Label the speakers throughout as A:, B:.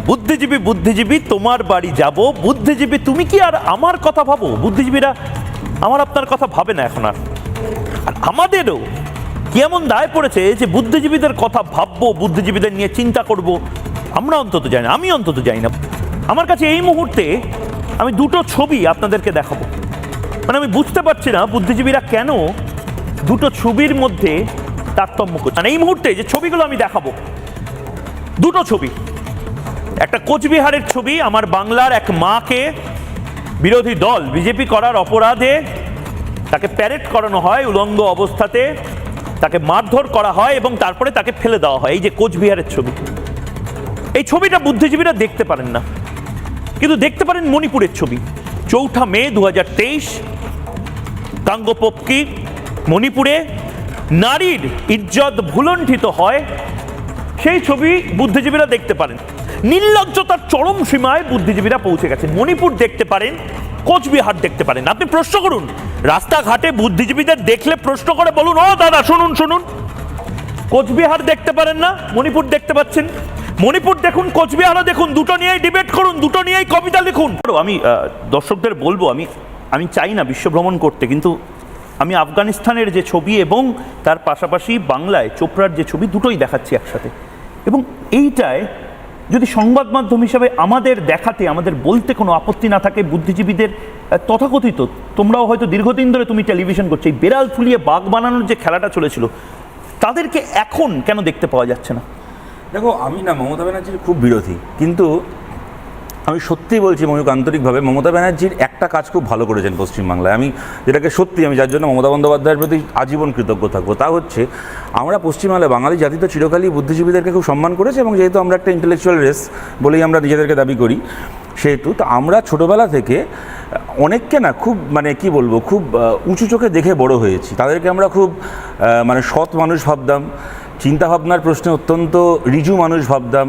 A: বুদ্ধিজীবী বুদ্ধিজীবী, তোমার বাড়ি যাব। বুদ্ধিজীবী, তুমি কি আর আমার কথা ভাবো? বুদ্ধিজীবীরা আমার আপনার কথা ভাবে না এখন আর। আর আমাদেরও কি এমন দায় পড়েছে যে বুদ্ধিজীবীদের কথা ভাববো, বুদ্ধিজীবীদের নিয়ে চিন্তা করব? আমরা অন্তত যাই না, আমি অন্তত যাই না। আমার কাছে এই মুহূর্তে আমি দুটো ছবি আপনাদেরকে দেখাবো। মানে আমি বুঝতে পারছি না বুদ্ধিজীবীরা কেন দুটো ছবির মধ্যে তারতম্য করছে। মানে এই মুহূর্তে যে ছবিগুলো আমি দেখাবো, দুটো ছবি। একটা কোচবিহারের ছবি, আমার বাংলার এক মাকে বিরোধী দল, বিজেপি করার অপরাধে তাকে প্যারেড করানো হয় উলঙ্গ অবস্থাতে, তাকে মারধর করা হয় এবং তারপরে তাকে ফেলে দেওয়া হয়। এই যে কোচবিহারের ছবি। এই ছবিটা বুদ্ধিজীবীরা দেখতে পারেন না। কিন্তু দেখতে পারেন মণিপুরের ছবি। চৌঠা মে দু হাজার তেইশ কাঙ্গোপকি মণিপুরে নারীর ইজ্জত ভুলণ্ঠিত হয়। সেই ছবি বুদ্ধিজীবীরা দেখতে পারেন। নির্লজ্জতার চরম সীমায় বুদ্ধিজীবীরা পৌঁছে গেছেন মণিপুর দেখতে পারেন, কোচবিহার দেখতে পারেন। আপনি প্রশ্ন করুন, রাস্তাঘাটে বুদ্ধিজীবীদের দেখলে প্রশ্ন করে বলুন, ও দাদা, শুনুন শুনুন। কোচবিহার দেখতে পারেন না, মণিপুর দেখতে পাচ্ছেন। মণিপুর দেখুন, কোচবিহারও দেখুন। দুটো নিয়েই ডিবেট করুন, দুটো নিয়েই কবিতা লিখুন। আমি দর্শকদের বলব, আমি আমি চাই না বিশ্বভ্রমণ করতে, কিন্তু আমি আফগানিস্তানের যে ছবি এবং তার পাশাপাশি বাংলায় চোপড়ার যে ছবি দুটোই দেখাচ্ছি একসাথে। এবং এইটায় যদি সংবাদ মাধ্যম হিসাবে আমাদের দেখাতে, আমাদের বলতে কোনো আপত্তি না থাকে বুদ্ধিজীবীদের তথাকথিত, তোমরাও হয়তো দীর্ঘদিন ধরে তুমি টেলিভিশন করছ, এই বেড়াল ফুলিয়ে বাঘ বানানোর যে খেলাটা চলেছিল, তাদেরকে এখন কেন দেখতে পাওয়া যাচ্ছে না?
B: দেখো, আমি না মমতা ব্যানার্জির খুব বিরোধী, কিন্তু আমি সত্যি বলছি ময়ূক আন্তরিকভাবে মমতা ব্যানার্জির একটা কাজ খুব ভালো করেছেন পশ্চিমবাংলায়। আমি যেটাকে সত্যি, আমি যার জন্য মমতা বন্দ্যোপাধ্যায়ের প্রতি আজীবন কৃতজ্ঞ থাকব, তা হচ্ছে আমরা পশ্চিমবাংলায় বাঙালি জাতি তো চিরকালই বুদ্ধিজীবীদেরকে খুব সম্মান করেছে এবং যেহেতু আমরা একটা ইন্টেলেকচুয়াল রেস বলেই আমরা নিজেদেরকে দাবি করি, সেহেতু তো আমরা ছোটোবেলা থেকে অনেককে না খুব মানে কি বলব, খুব উঁচু চোখে দেখে বড় হয়েছি। তাদেরকে আমরা খুব মানে সৎ মানুষ ভাবতাম। চিন্তাভাবনার প্রশ্নে অত্যন্ত রিজু মানুষ ভাবতাম।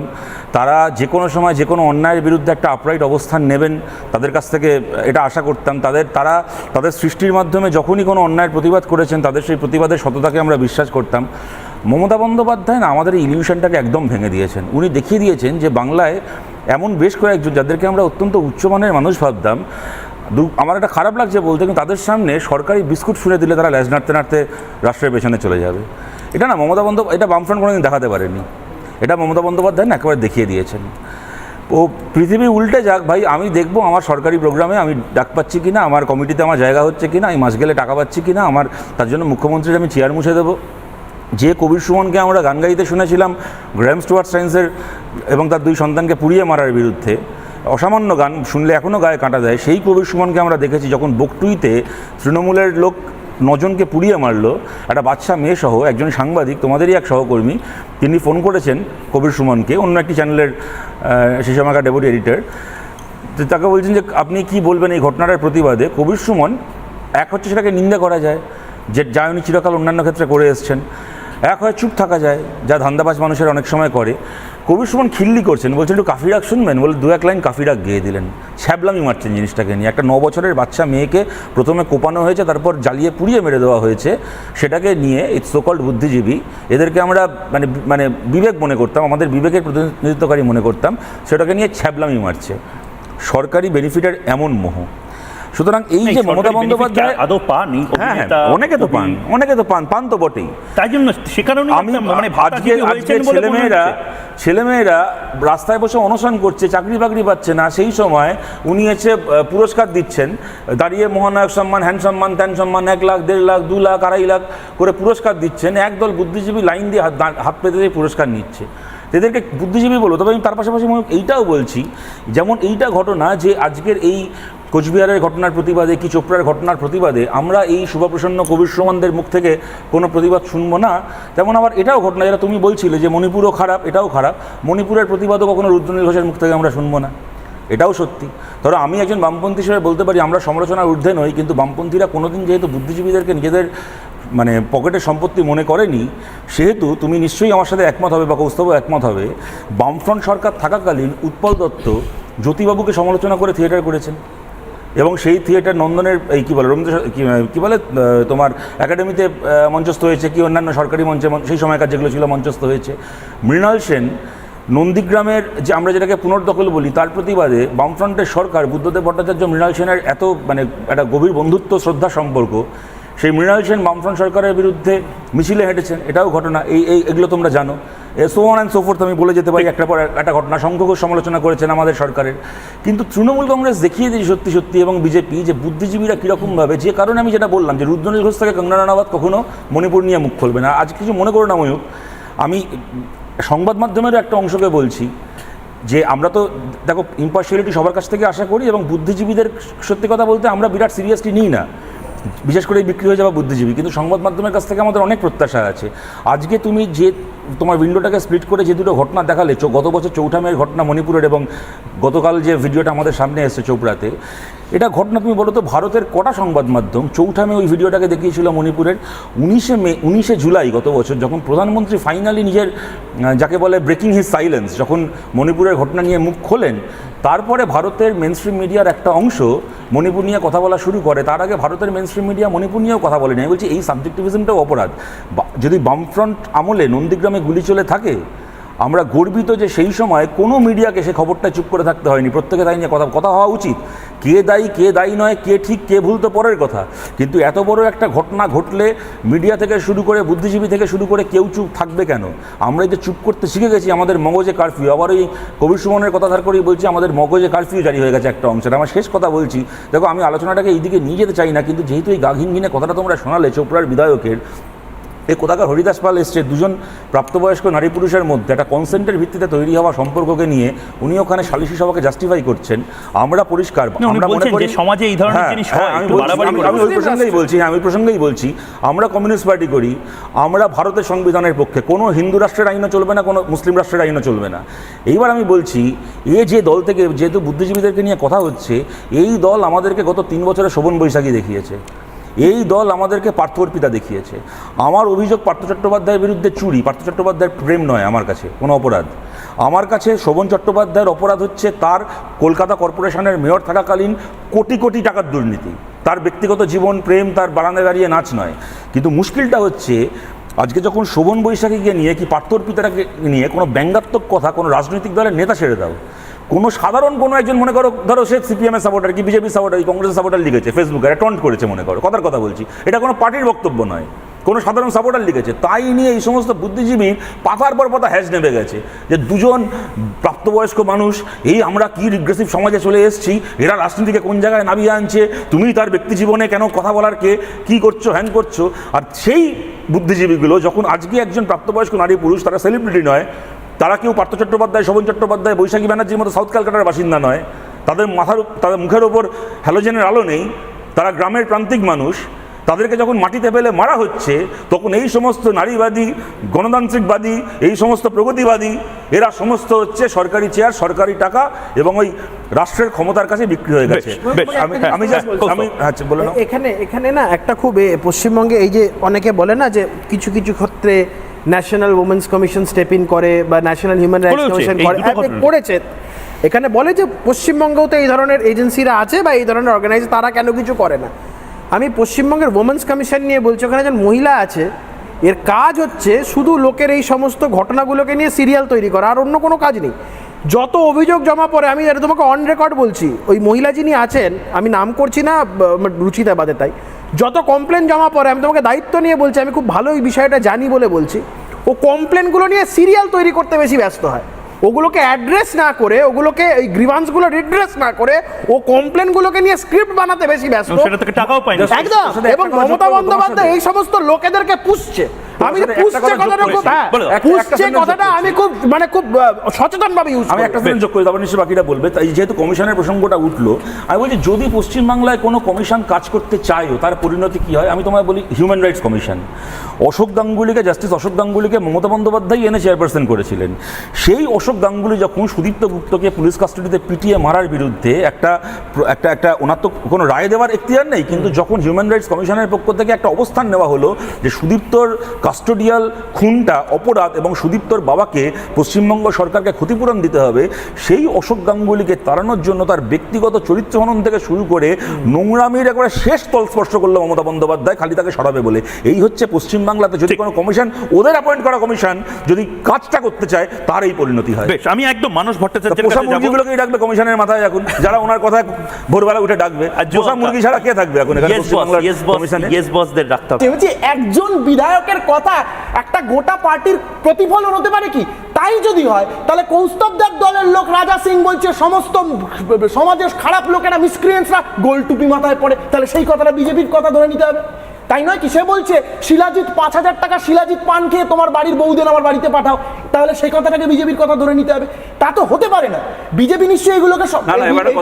B: তারা যে কোনো সময় যে কোনো অন্যায়ের বিরুদ্ধে একটা আপরাইট অবস্থান নেবেন, তাদের কাছ থেকে এটা আশা করতাম। তাদের, তারা, তাদের সৃষ্টির মাধ্যমে যখনই কোনো অন্যায়ের প্রতিবাদ করেছেন, তাদের সেই প্রতিবাদের সততাকে আমরা বিশ্বাস করতাম। মমতা বন্দ্যোপাধ্যায় না, আমাদের এই ইলিউশনটাকে একদম ভেঙে দিয়েছেন। উনি দেখিয়ে দিয়েছেন যে বাংলায় এমন বেশ কয়েকজন, যাদেরকে আমরা অত্যন্ত উচ্চমানের মানুষ ভাবতাম। দু, আমার একটা খারাপ লাগছে বলতে, কিন্তু তাদের সামনে সরকারি বিস্কুট শুনে দিলে তারা ল্যাজ নাড়তে নাড়তে রাষ্ট্রের পেছনে চলে যাবে। এটা না, মমতা বন্দ্যোপাধ্যায় এটা বামফ্রন্ট কোনোদিন দেখাতে পারেনি। এটা মমতা বন্দ্যোপাধ্যায় না একেবারে দেখিয়ে দিয়েছেন। ও পৃথিবী উল্টে যাক, ভাই, আমি দেখব আমার সরকারি প্রোগ্রামে আমি ডাক পাচ্ছি কিনা, আমার কমিটিতে আমার জায়গা হচ্ছে কিনা আমি মাস গেলে টাকা পাচ্ছি কিনা, আমার তার জন্য মুখ্যমন্ত্রীর আমি চেয়ার মুছে দেবো। যে কবির সুমনকে আমরা গান গাইতে শুনেছিলাম গ্র্যাম স্টুয়ার্ট সায়েন্সের এবং তার দুই সন্তানকে পুড়িয়ে মারার বিরুদ্ধে, অসামান্য গান শুনলে এখনও গায়ে কাটা দেয়, সেই কবির সুমনকে আমরা দেখেছি যখন বকটুইতে তৃণমূলের লোক নজনকে পুড়িয়ে মারলো। একটা বাচ্চা মেয়ে সহ একজন সাংবাদিক, তোমাদেরই এক সহকর্মী, তিনি ফোন করেছেন কবির সুমনকে, অন্য একটি চ্যানেলের সেই সময়কার ডেপুটি এডিটর। তাকে বলছেন যে, আপনি কি বলবেন এই ঘটনাটার প্রতিবাদে? কবির সুমন, এক হচ্ছে সেটাকে নিন্দা করা যায়, যে যা উনি চিরকাল অন্যান্য ক্ষেত্রে করে এসছেন। এক হয় চুপ থাকা যায়, যা ধান্দাবাজ মানুষের অনেক সময় করে। কবির সুমন খিল্লি করছেন, বলছেন, একটু কাফিরাক শুনবেন? বলে দু এক লাইন কাফিরাক গেয়ে দিলেন। ছ্যাবলামি মারছেন জিনিসটাকে নিয়ে। একটা ন বছরের বাচ্চা মেয়েকে প্রথমে কোপানো হয়েছে, তারপর জ্বালিয়ে পুড়িয়ে মেরে দেওয়া হয়েছে, সেটাকে নিয়ে এই সোকল্ড বুদ্ধিজীবী। এদেরকে আমরা মানে মানে বিবেক মনে করতাম, আমাদের বিবেকের প্রতিনিধিত্বকারী মনে করতাম, সেটাকে নিয়ে ছ্যাবলামি মারছে। সরকারি বেনিফিটের এমন মোহ। সুতরাং এই যে মমতা বন্দ্যোপাধ্যায়
A: আদৌ পানই
B: হ্যাঁ অনেকে তো পান অনেকে তো পান পান তো বটেই।
A: তাই জন্য সে কারণে
B: আমি
A: মানে
B: আজকে আজকে ছেলেমেয়েরা ছেলেমেয়েরা রাস্তায় বসে অনশন করছে চাকরি বাকরি পাচ্ছে না সেই সময় উনি এসে পুরস্কার দিচ্ছেন। দাঁড়িয়ে মহানায়ক সম্মান হ্যান সম্মান ত্যান সম্মান এক লাখ দেড় লাখ দু লাখ আড়াই লাখ করে পুরস্কার দিচ্ছেন। একদল বুদ্ধিজীবী লাইন দিয়ে হাত হাত পেতে দিয়ে পুরস্কার নিচ্ছে। এদেরকে বুদ্ধিজীবী বলো তবে আমি তার পাশাপাশি এইটাও বলছি যেমন এইটা ঘটনা যে আজকের এই কোচবিহারের ঘটনার প্রতিবাদে কি চোপড়ার ঘটনার প্রতিবাদে আমরা এই শুভপ্রসন্ন কবির সুমনদের মুখ থেকে কোনো প্রতিবাদ শুনব না। তেমন আবার এটাও ঘটনা, যেটা তুমি বলছিলে যে মণিপুরও খারাপ, এটাও খারাপ। মণিপুরের প্রতিবাদও কখনো রুদ্রনীল ঘোষের মুখ থেকে আমরা শুনব না। এটাও সত্যি। ধরো আমি একজন বামপন্থী হিসেবে বলতে পারি, আমরা সমালোচনার ঊর্ধ্বে নই, কিন্তু বামপন্থীরা কোনোদিন যেহেতু বুদ্ধিজীবীদেরকে নিজেদের মানে পকেটের সম্পত্তি মনে করেনি, সেহেতু তুমি নিশ্চয়ই আমার সাথে একমত হবে বা কৌস্তব একমত হবে। বামফ্রন্ট সরকার থাকাকালীন উৎপল দত্ত জ্যোতিবাবুকে সমালোচনা করে থিয়েটার করেছেন। এবং সেই থিয়েটার নন্দনের, এই কী বলে, রবীন্দ্র কি- বলে তোমার একাডেমিতে মঞ্চস্থ হয়েছে, কি অন্যান্য সরকারি মঞ্চে সেই সময়কার যেগুলো ছিল, মঞ্চস্থ হয়েছে। মৃণাল সেন নন্দীগ্রামের যে আমরা যেটাকে পুনর্দখল বলি, তার প্রতিবাদে বামফ্রন্টের সরকার বুদ্ধদেব ভট্টাচার্য মৃণাল সেনের এত মানে একটা গভীর বন্ধুত্ব, শ্রদ্ধা, সম্পর্ক, সেই মৃণাল সেন বামফ্রন্ট সরকারের বিরুদ্ধে মিছিলে হেঁটেছেন, এটাও ঘটনা, এই এই, এগুলো তোমরা জানো। সো অ্যান্ড সোফোর্থ আমি বলে যেতে পারি, একটা পর একটা ঘটনা। সংখ্যক সমালোচনা করেছেন আমাদের সরকারের। কিন্তু তৃণমূল কংগ্রেস দেখিয়ে দিয়েছে সত্যি সত্যি, এবং বিজেপি যে বুদ্ধিজীবীরা কীরকমভাবে, যে কারণে আমি যেটা বললাম, যে রুদ্রনীল ঘোষ থেকে কঙ্গনা রানাওয়াত কখনো মণিপুর নিয়ে মুখ খুলবে না। আজ কিছু মনে করো না ময়ূক আমি সংবাদ মাধ্যমেরও একটা অংশকে বলছি, যে আমরা তো, দেখো ইম্পার্শিয়ালিটি সবার কাছ থেকে আশা করি, এবং বুদ্ধিজীবীদের, সত্যি কথা বলতে আমরা বিরাট সিরিয়াসলি নিই না। বিশেষ করে বিক্রি হয়ে যাওয়া বুদ্ধিজীবী, কিন্তু সংবাদ মাধ্যমের কাছ থেকে আমাদের অনেক প্রত্যাশা আছে। আজকে তুমি যে তোমার উইন্ডোটাকে স্প্লিট করে যে দুটো ঘটনা দেখালে গত বছর চৌঠা মেয়ের ঘটনা মণিপুরের এবং গতকাল যে ভিডিওটা আমাদের সামনে এসেছে চৌপড়াতে এটা ঘটনা তুমি বলো তো, ভারতের কটা সংবাদ মাধ্যম? চৌঠা মে ওই ভিডিওটাকে দেখিয়েছিল মণিপুরের। উনিশে মে, উনিশে জুলাই গত বছর যখন প্রধানমন্ত্রী ফাইনালি নিজের যাকে বলে ব্রেকিং হিজ সাইলেন্স যখন মণিপুরের ঘটনা নিয়ে মুখ খোলেন, তারপরে ভারতের মেনস্ট্রিম মিডিয়ার একটা অংশ মণিপুর নিয়ে কথা বলা শুরু করে। তার আগে ভারতের মেনস্ট্রিম মিডিয়া মণিপুর নিয়েও কথা বলেনি। আমি বলছি, এই সাবজেক্টিভিজমটাও অপরাধ। যদি বামফ্রন্ট আমলে নন্দীগ্রামে গুলি চলে থাকে, আমরা গর্বিত যে সেই সময় কোনো মিডিয়াকে সে খবরটা চুপ করে থাকতে হয়নি। প্রত্যেকে তাই নিয়ে কথা কথা হওয়া উচিত। কে দায়ী কে দায়ী নয়, কে ঠিক, কে ভুল তো পরের কথা। কিন্তু এত বড় একটা ঘটনা ঘটলে মিডিয়া থেকে শুরু করে, বুদ্ধিজীবী থেকে শুরু করে কেউ চুপ থাকবে কেন? আমরা যে চুপ করতে শিখে গেছি, আমাদের মগজে কারফিউ আবার ওই কবির সুমনের কথা ধার করেই বলছি, আমাদের মগজে কারফিউ জারি হয়ে গেছে একটা অংশের। আমার শেষ কথা বলছি, দেখো আমি আলোচনাটাকে এইদিকে নিয়ে যেতে চাই না, কিন্তু যেহেতু এই গা ঘিনঘিনে কথাটা তোমরা শোনালে, চোপড়ার বিধায়কের এই কোথাকার হরিদাস পাল এসছে? দুজন প্রাপ্তবয়স্ক নারী পুরুষের মধ্যে একটা কনসেন্টের ভিত্তিতে তৈরি হওয়া সম্পর্ককে নিয়ে উনি ওখানে সালিশি সভাকে জাস্টিফাই করছেন। আমরা পরিষ্কার আমরা মনে করি
A: সমাজে এই ধরনের
B: হ্যাঁ,
A: জিনিস
B: হ্যাঁ, আমি ওই প্রসঙ্গেই বলছি আমি প্রসঙ্গেই বলছি আমরা কমিউনিস্ট পার্টি করি আমরা ভারতের সংবিধানের পক্ষে কোনো হিন্দু রাষ্ট্রের আইনও চলবে না কোনো মুসলিম রাষ্ট্রের আইনও চলবে না। এইবার আমি বলছি এ যে দল থেকে যেহেতু বুদ্ধিজীবীদেরকে নিয়ে কথা হচ্ছে এই দল আমাদেরকে গত তিন বছরে শোভন বৈশাখী দেখিয়েছে। এই দল আমাদেরকে পার্থ অর্পিতা দেখিয়েছে। আমার অভিযোগ পার্থ চট্টোপাধ্যায়ের বিরুদ্ধে চুরি। পার্থ চট্টোপাধ্যায়ের প্রেম নয় আমার কাছে, কোনো অপরাধ। আমার কাছে শোভন চট্টোপাধ্যায়ের অপরাধ হচ্ছে তার কলকাতা কর্পোরেশনের মেয়র থাকাকালীন কোটি কোটি টাকার দুর্নীতি। তার ব্যক্তিগত জীবন, প্রেম, তার বারান্দায় দাঁড়িয়ে নাচ নয়। কিন্তু মুশকিলটা হচ্ছে, আজকে যখন শোভন বৈশাখীকে নিয়ে কি পার্থ অর্পিতাকে নিয়ে কোনো ব্যঙ্গাত্মক কথা, কোনো রাজনৈতিক দলের নেতা ছেড়ে দাও কোনো সাধারণ কোনো একজন, মনে করো, ধরো সে সিপিএমের সাপোর্টার কি বিজেপি সাপোর্টার কি কংগ্রেসের সাপোর্টার লিখেছে ফেসবুকে টন্ট করেছে মনে করো, কথার কথা বলছি। এটা কোনো পার্টির বক্তব্য নয়, কোনো সাধারণ সাপোর্টার লিখেছে। তাই নিয়ে এই সমস্ত বুদ্ধিজীবীর পাতার পর পাতা হ্যাশ নেমে গেছে, যে দুজন প্রাপ্তবয়স্ক মানুষ, এই আমরা কি রিগ্রেসিভ সমাজে চলে এসেছি, এরা রাজনীতিকে কোন জায়গায় নামিয়ে আনছে, তুমি তার ব্যক্তি জীবনে কেন কথা বলার কে, কি করছ, হ্যান করছ? আর সেই বুদ্ধিজীবীগুলো যখন আজকে একজন প্রাপ্তবয়স্ক নারী পুরুষ, তারা সেলিব্রিটি নয় তারা কেউ পার্থ চট্টোপাধ্যায় শোভন চট্টোপাধ্যায় বৈশাখী ব্যানার্জির মতো সাউথ ক্যালকাটার বাসিন্দা নয়। তাদের মাথার তাদের মুখের ওপর হ্যালোজেনের আলো নেই। তারা গ্রামের প্রান্তিক মানুষ। তাদেরকে যখন মাটিতে ফেলে মারা হচ্ছে তখন এই সমস্ত নারীবাদী গণতান্ত্রিকবাদী এই সমস্ত প্রগতিবাদী এরা সমস্ত হচ্ছে সরকারি চেয়ার সরকারি টাকা এবং ওই রাষ্ট্রের ক্ষমতার কাছে বিক্রি হয়ে গেছে। আমি আমি আচ্ছা বলে
C: এখানে এখানে না একটা খুব এ, পশ্চিমবঙ্গে এই যে অনেকে বলে না যে কিছু কিছু ক্ষেত্রে national women's commission step in করে বা ন্যাশনাল হিউম্যান রাইটস কমিশন করে হ্যাঁ। করেছে। এখানে বলে যে পশ্চিমবঙ্গেও তো এই ধরনের এজেন্সিরা আছে বা এই ধরনের অর্গানাইজ তারা কেন কিছু করে না? আমি পশ্চিমবঙ্গের ওমেন্স কমিশন নিয়ে বলছি ওখানে একজন মহিলা আছে এর কাজ হচ্ছে শুধু লোকের এই সমস্ত ঘটনাগুলোকে নিয়ে সিরিয়াল তৈরি করা আর অন্য কোনো কাজ নেই। যত অভিযোগ জমা পড়ে আমি এটা তোমাকে অন রেকর্ড বলছি ওই মহিলা যিনি আছেন আমি নাম করছি না রুচিতা বাদে তাই যত কমপ্লেন জমা পড়ে আমি তোমাকে দায়িত্ব নিয়ে বলছি আমি খুব ভালো এই বিষয়টা জানি বলে বলছি। ও কমপ্লেনগুলো নিয়ে সিরিয়াল তৈরি করতে বেশি ব্যস্ত হয়। ওগুলোকে অ্যাড্রেস না করে ওগুলোকে এই গ্রিভান্সগুলো রিড্রেস না করে ও কমপ্লেনগুলোকে নিয়ে স্ক্রিপ্ট বানাতে বেশি ব্যস্ত।
A: এবং সেটা থেকে টাকাও পায় না
C: একদম এবং মমতা বন্দ্যোপাধ্যায় এই সমস্ত লোকেদেরকে পুষছে। আমি পুষছে কথাটা খুব। হ্যাঁ পুষছে কথাটা আমি খুব মানে খুব সচেতন ভাবে ইউজ
B: আমি একটা যোগ করি তারপর নিশ্চয়ই বাকিটা বলবে। তাই যেহেতু কমিশনের প্রসঙ্গটা উঠল আমি বলছি যদি পশ্চিমবাংলায় কোনো কমিশন কাজ করতে চায়ও তার পরিণতি কি হয়? আমি তোমায় বলি হিউম্যান রাইটস কমিশন অশোক গাঙ্গুলিকে জাস্টিস অশোক গাঙ্গুলিকে মমতা বন্দ্যোপাধ্যায় এনে চেয়ারপারসন করেছিলেন। সেই অশোক গাঙ্গুলি যখন সুদীপ্ত গুপ্তকে পুলিশ কাস্টাডিতে পিটিয়ে মারার বিরুদ্ধে একটা একটা একটা ওনার তো কোনো রায় দেওয়ার এখতিয়ার নেই কিন্তু যখন হিউম্যান রাইটস কমিশনের পক্ষ থেকে একটা অবস্থান নেওয়া হলো যে সুদীপ্তর কাস্টোডিয়াল খুনটা অপরাধ এবং সুদীপ্তর বাবাকে পশ্চিমবঙ্গ সরকারকে ক্ষতিপূরণ দিতে হবে সেই অশোক গাঙ্গুলিকে তাড়ানোর জন্য তার ব্যক্তিগত চরিত্র হনন থেকে শুরু করে নোংরামির একবারে শেষ তল স্পর্শ করল মমতা বন্দ্যোপাধ্যায় খালি তাকে সরাবে বলে। এই হচ্ছে পশ্চিমবাংলাতে যদি কোনো কমিশন ওদের অ্যাপয়েন্ট করা কমিশন যদি কাজটা করতে চায় তার এই পরিণতি হয়।
A: বেশ আমি একদম
B: মানুষ
A: ভট্টাচার্যের
B: পোষা মুরগিগুলোকেই ডাকবে কমিশনের মাথায় এখন? যারা ওনার কথা ভোরবেলা উঠে ডাকবে
A: আর
B: পোষা মুরগি ছাড়া কে থাকবে এখন এখানে পশ্চিমবাংলার
A: ইয়েস বস
B: কমিশনে?
A: ইয়েস বসদের রাখতে হবে।
D: একজন বিধায়কের কথা একটা গোটা পার্টির প্রতিফলন হতে পারে কি? তাই যদি হয় তাহলে কৌস্তবদার দলের লোক রাজা সিং বলছে সমস্ত সমাজের খারাপ লোকেরা মিসক্রিয়েন্সরা গোল টুপি মাথায় পড়ে তাহলে সেই কথাটা বিজেপির কথা ধরে নিতে হবে। তাই নয় কি? সে বলছে শিলাজিৎ পাঁচ হাজার টাকা শিলাজিৎ পান খেয়ে তোমার বাড়ির বউদের আমার বাড়িতে পাঠাও। তাহলে সেই কথাটাকে বিজেপির কথা ধরে নিতে হবে। তা তো হতে পারে না। বিজেপি নিশ্চয়ই এগুলোকে সব-
B: না না এবারে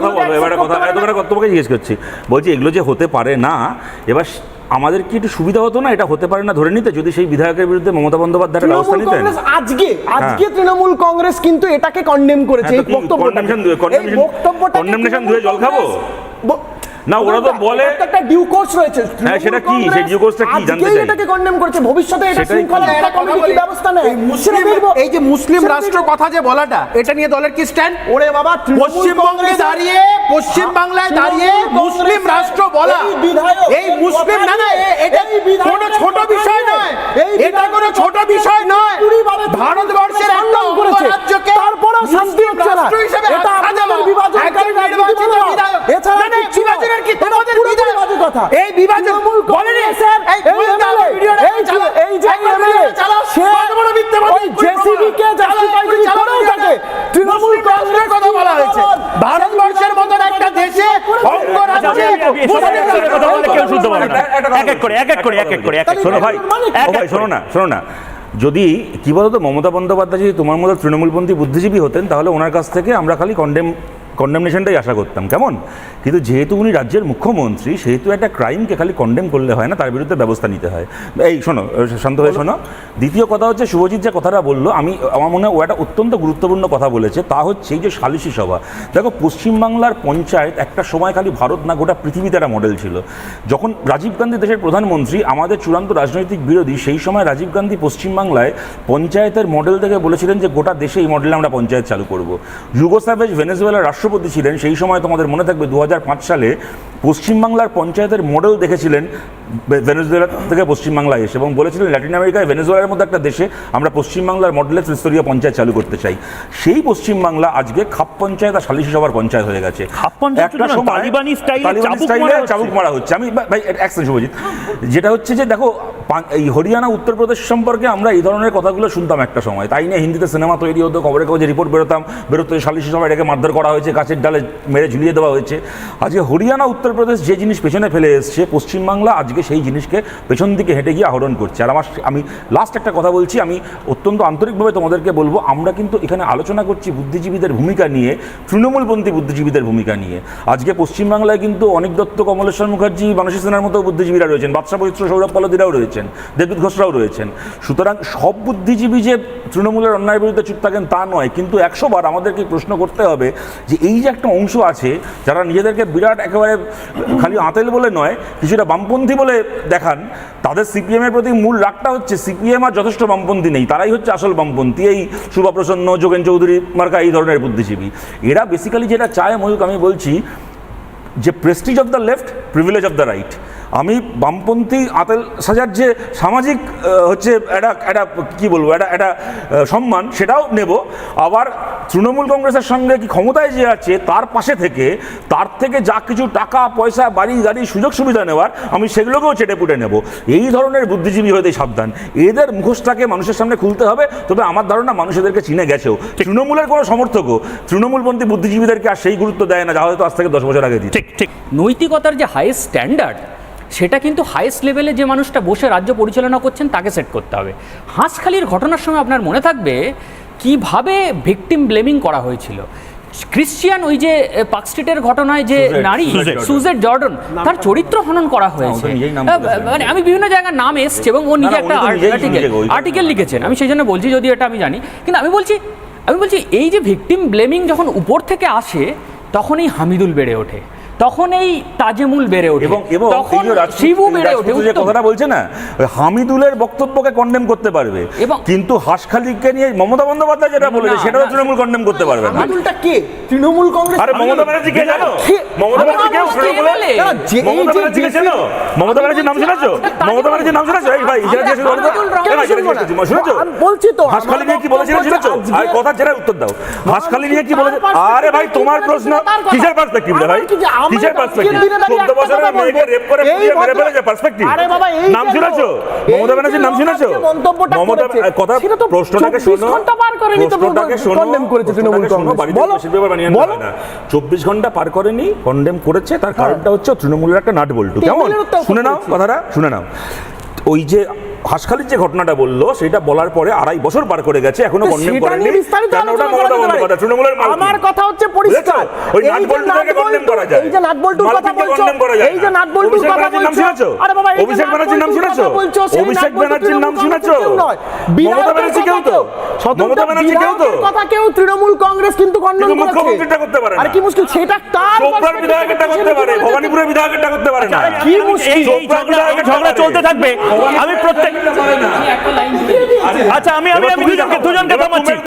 B: কথা এবারে কথা তোমাকে জিজ্ঞেস করছি। বলছি এগুলো যে হতে পারে না এবার আমাদের কি একটু সুবিধা হতো না? এটা হতে পারে না ধরে নিতে যদি সেই বিধায়কের বিরুদ্ধে মমতা বন্দ্যোপাধ্যায় ব্যবস্থা
D: নিতে
B: নিতেন।
D: আজকে আজকে তৃণমূল কংগ্রেস কিন্তু এটাকে কন্ডেম করেছে
B: হ্যাঁ,
D: এই বক্তব্যটা
B: কন্ডেমনেশন দিয়ে- জল খাব? না, ওরা তো বলে-
D: একটা ডিউ কোর্স রয়েছে
B: হ্যাঁ, সেটা কি? সেই due course-টা কি? জানতে চাই।
D: এটাকে কন্ডেম করেছে ভবিষ্যতে এটা শৃঙ্খলা
C: একটা
D: কমিটি কি ব্যবস্থা নেয়
C: মুসলিম এই যে মুসলিম রাষ্ট্র কথা যে বলাটা এটা নিয়ে দলের কি স্ট্যান্ড
D: ওরে বাবা
C: পশ্চিমবঙ্গে দাঁড়িয়ে পশ্চিম বাংলায় দাঁড়িয়ে মুসলিম রাষ্ট্র বলা
D: এই
C: মুসলিম না না এটা কোনো ছোট বিষয়
D: নয়
C: এটা কোনো ছোট বিষয়
D: নয়
C: ভারতবর্ষের একটা। অঙ্গরাজ্যকে
D: শান্তি হচ্ছে না। এটা
C: বিধায়ক।
D: এছাড়া
C: না, কি তোমাদের
D: পুরোপুরি বাজে কথা।
C: এই বিভাজন
D: তৃণমূল
C: বলেনি এই
D: এই
C: ভিডিওটা-
D: MLA,
C: ভিডিওটা
D: এই
C: চালাও।
D: যে- এই যে
C: এই ভিডিওটা
D: MLA,
C: চালাও।
D: সে
C: বড় মিথ্যাবাদী,
D: ওই কে
C: প্রমাণ। চালাও,
D: justify
C: এক্ষুনি চালাও
D: করে
C: ভিডিওটা।
D: থাকে। তৃণমূল
C: মুসলিম কথা বলা হয়েছে ভারতবর্ষের মতন একটা দেশে অঙ্গরাজ্যে
A: আমি- আমি-
C: মুসলিম
A: শোনো,
C: রাষ্ট্রের
A: কথা বলে কেউ শুনতে পাবে না। এক এক করে এক এক করে এক এক করে এক এক
B: শোনো ভাই
D: কি?
B: শোনো না শোনো না যদি কি বলতো মমতা বন্দ্যোপাধ্যায় যদি তোমার মতো তৃণমূলপন্থী বুদ্ধিজীবী হতেন তাহলে ওনার কাছ থেকে আমরা খালি কন্ডেম কন্ডেমনেশনটাই আশা করতাম, কেমন? কিন্তু যেহেতু উনি রাজ্যের মুখ্যমন্ত্রী, সেহেতু একটা ক্রাইমকে খালি কন্ডেম করলে হয় না, তার বিরুদ্ধে ব্যবস্থা নিতে হয়। এই শোনো, শান্ত হয়ে শোনো। দ্বিতীয় কথা হচ্ছে, শুভজিৎ যে কথাটা বলল, আমি, আমার মনে হয় ও একটা অত্যন্ত গুরুত্বপূর্ণ কথা বলেছে, তা হচ্ছে এই যে সালিশি সভা। দেখো, পশ্চিমবাংলার পঞ্চায়েত একটা সময় খালি ভারত না, গোটা পৃথিবীতে একটা মডেল ছিল। যখন রাজীব গান্ধী দেশের প্রধানমন্ত্রী, আমাদের চূড়ান্ত রাজনৈতিক বিরোধী, সেই সময় রাজীব গান্ধী পশ্চিমবাংলায় পঞ্চায়েতের মডেল থেকে বলেছিলেন যে গোটা দেশে এই মডেলে আমরা পঞ্চায়েত চালু করব। যুগোস্লাভেজ ভেনেজুয়েলার রাষ্ট্রপতি ছিলেন সেই সময় তোমাদের মনে থাকবে দু হাজার পাঁচ সালে পশ্চিমবাংলার পঞ্চায়েতের মডেল দেখেছিলেন ভেনেজুয়েলা থেকে পশ্চিমবাংলায় এসে এবং বলেছিলেন ল্যাটিন আমেরিকায় ভেনেজুয়েলার মধ্যে একটা দেশে আমরা পশ্চিমবাংলার মডেলে ত্রিস্তরীয় পঞ্চায়েত চালু করতে চাই। সেই পশ্চিমবাংলা আজকে খাপ পঞ্চায়েত আর সালিশি সভার পঞ্চায়েত হয়ে গেছে। একটা সময়
A: স্টাইলে চাবুক মারা হচ্ছে।
B: আমি ভাই এক শুভজিৎ। যেটা হচ্ছে যে দেখো এই হরিয়ানা উত্তরপ্রদেশ সম্পর্কে আমরা এই ধরনের কথাগুলো শুনতাম একটা সময়। তাই নিয়ে হিন্দিতে সিনেমা তৈরি হতো খবরের কাগজে রিপোর্ট বেরোতাম বেরোতো সালিশি সভায় এটাকে মারধর করা হয়েছে গাছের ডালে মেরে ঝুলিয়ে দেওয়া হয়েছে। আজকে হরিয়ানা উত্তরপ্রদেশ যে জিনিস পেছনে ফেলে এসছে, পশ্চিমবাংলা আজকে সেই জিনিসকে পেছন দিকে হেঁটে গিয়ে আহরণ করছে। আর আমার আমি লাস্ট একটা কথা বলছি, আমি অত্যন্ত আন্তরিকভাবে তোমাদেরকে বলব, আমরা কিন্তু এখানে আলোচনা করছি বুদ্ধিজীবীদের ভূমিকা নিয়ে, তৃণমূলপন্থী বুদ্ধিজীবীদের ভূমিকা নিয়ে। আজকে পশ্চিমবাংলায় কিন্তু অনিক দত্ত, কমলেশ্বর মুখার্জি মানসী সেনার মতো বুদ্ধিজীবীরা রয়েছেন বাদশা পবিত্র সৌরভ পলদিরাও রয়েছেন, দেবদূত ঘোষরাও রয়েছেন। সুতরাং সব বুদ্ধিজীবী যে তৃণমূলের অন্যায়ের বিরুদ্ধে চুপ থাকেন তা নয়, কিন্তু একশোবার আমাদেরকে প্রশ্ন করতে হবে যে এই যে একটা অংশ আছে, যারা নিজেদেরকে বিরাট একেবারে খালি আঁতেল বলে নয়, কিছুটা বামপন্থী বলে দেখান, তাদের সিপিএমের প্রতি মূল রাগটা হচ্ছে সিপিএম আর যথেষ্ট বামপন্থী নেই, তারাই হচ্ছে আসল বামপন্থী, এই সুভাপ্রসন্ন, যোগেন চৌধুরী মার্কা এই ধরনের বুদ্ধিজীবী। এরা বেসিক্যালি যেটা চায় ময়ূক আমি বলছি, যে prestige of the left privilege of the right আমি বামপন্থী আতেল সাজার যে সামাজিক হচ্ছে একটা একটা কী বলব একটা একটা সম্মান সেটাও নেব। আবার তৃণমূল কংগ্রেসের সঙ্গে কি ক্ষমতায় যে আছে তার পাশে থেকে তার থেকে যা কিছু টাকা পয়সা বাড়ি গাড়ি সুযোগ সুবিধা নেওয়ার আমি সেগুলোকেও চেটে পুটে নেব। এই ধরনের বুদ্ধিজীবী হতে সাবধান। এদের মুখোশটাকে মানুষের সামনে খুলতে হবে তবে আমার ধারণা মানুষ এদেরকে চিনে গেছেও। তৃণমূলের কোনো সমর্থকও তৃণমূলপন্থী বুদ্ধিজীবীদেরকে আর সেই গুরুত্ব দেয় না যা হয়তো আজ থেকে দশ বছর আগে
A: ঠিক ঠিক।
E: নৈতিকতার যে হাইয়েস্ট স্ট্যান্ডার্ড সেটা কিন্তু হাইয়েস্ট লেভেলে যে মানুষটা বসে রাজ্য পরিচালনা করছেন তাকে সেট করতে হবে। হাঁসখালির ঘটনার সময় আপনার মনে থাকবে কীভাবে ভিকটিম ব্লেমিং করা হয়েছিল। ক্রিশ্চিয়ান ওই যে পার্ক স্ট্রিটের ঘটনায় যে নারী
B: সুজেট।
E: জর্ডন তার চরিত্র হনন করা হয়েছে। মানে আমি বিভিন্ন জায়গায় নাম এসছে এবং ও নিজে একটা আর্টিকেল আর্টিকেল লিখেছেন। আমি সেই জন্য বলছি যদি এটা আমি জানি। কিন্তু আমি বলছি আমি বলছি এই যে ভিকটিম ব্লেমিং যখন উপর থেকে আসে তখনই হামিদুল বেড়ে ওঠে। তখন এই তাজেমুল বেড়ে ওঠে।
B: এবং এবং
E: তখন শিবু বেড়ে ওঠে
B: যে কথাটা বলছে না হামিদুলের বক্তব্যকে কন্ডেম করতে পারবে।
E: এবং-
B: কিন্তু হাসখালিকে নিয়ে মমতা বন্দ্যোপাধ্যায় যেটা বলেছে সেটাও তৃণমূল কন্ডেম করতে পারবে না।
D: আমিনুলটা কে? তৃণমূল কংগ্রেস
B: আরে মমতা ব্যানার্জি কে জানো? মমতা ব্যানার্জি
E: কে
B: মমতা ব্যানার্জি কে জানো? মমতা ব্যানার্জির নাম শুনেছো? মমতা ব্যানার্জির নাম শুনেছো? এই ভাই ইশারা শুনেছো?
D: বলছি তো,
B: হাসখালি নিয়ে কি বলেছিলেন শুনেছো? আর কথা উত্তর দাও। হাসখালি নিয়ে কি বলেছে? আরে ভাই তোমার প্রশ্ন কিসের পার্সপেক্টিভ রে ভাই? কিসের পার্সপেক্টিভ 14 বছরের
D: কথা
B: মেয়েকে রেপ করে
D: এই
B: মেরে ফেলেছে পার্সপেক্টিভ
D: আরে বাবা, এই
B: নাম শুনেছো? মমতা ব্যানার্জির নাম শুনেছো? মমতা কথা
D: তো
B: প্রশ্নটাকে
D: 24
B: শোনো।
D: ঘণ্টা পার করেনি তো
B: প্রশ্নটাকে শোনো
D: condemn করেছে তৃণমূল
B: প্রশ্নটাকে শোনো,
D: কংগ্রেস। বলো,
B: পেপার বানিয়ে আনতে না। চব্বিশ ঘণ্টা পার করেনি কন্ডেম করেছে তার কারণটা হচ্ছে তৃণমূলের একটা নাট বল্টু কেমন? শুনে নাও কথাটা শুনে নাও। ওই যে হাসখালির যে ঘটনাটা বলল সেটা বলার পরে আড়াই বছর পার করে গেছে
D: এখনও
B: কন্ডেম করেনি। ওটা মমতা। বন্দ্যোপাধ্যায়? তৃণমূলের
D: আমার কথা হচ্ছে পরিষ্কার।
B: ওই
D: এই
B: কন্ডেম করা যায়।
D: এই যে নাটবল্টুর কথা বলছো,
B: condemn করা যায়।
D: এই যে নাটবল্টুর কথা বলছো, আরে বাবা,
B: অভিষেক ব্যানার্জির নাম শুনেছো?
D: কথা বলছো, সেই
B: অভিষেক ব্যানার্জির নাম শুনেছো?
D: কেউ
B: মমতা ব্যানার্জি কেউ তো? মমতা ব্যানার্জি কেউ তো?
D: কথা কেউ তৃণমূল কংগ্রেস কিন্তু কন্ডেম
B: কিন্তু
D: করেছে।
B: মুখ্যমন্ত্রীটা করতে পারে।
D: আর কি মুশকিল? সেটা
B: চোপড়ার করতে পারে
D: কি?
B: ভবানীপুরের বিধায়কেরটা করতে পারে না।
D: কি মুশকিল?
A: এই এই ঝগড়া। চলতে থাকবে। আমি প্রত্যেক
B: পারে না।
E: একটা লাইন
A: আচ্ছা আমি আমি দুজনকে দুজনকে থামাচ্ছি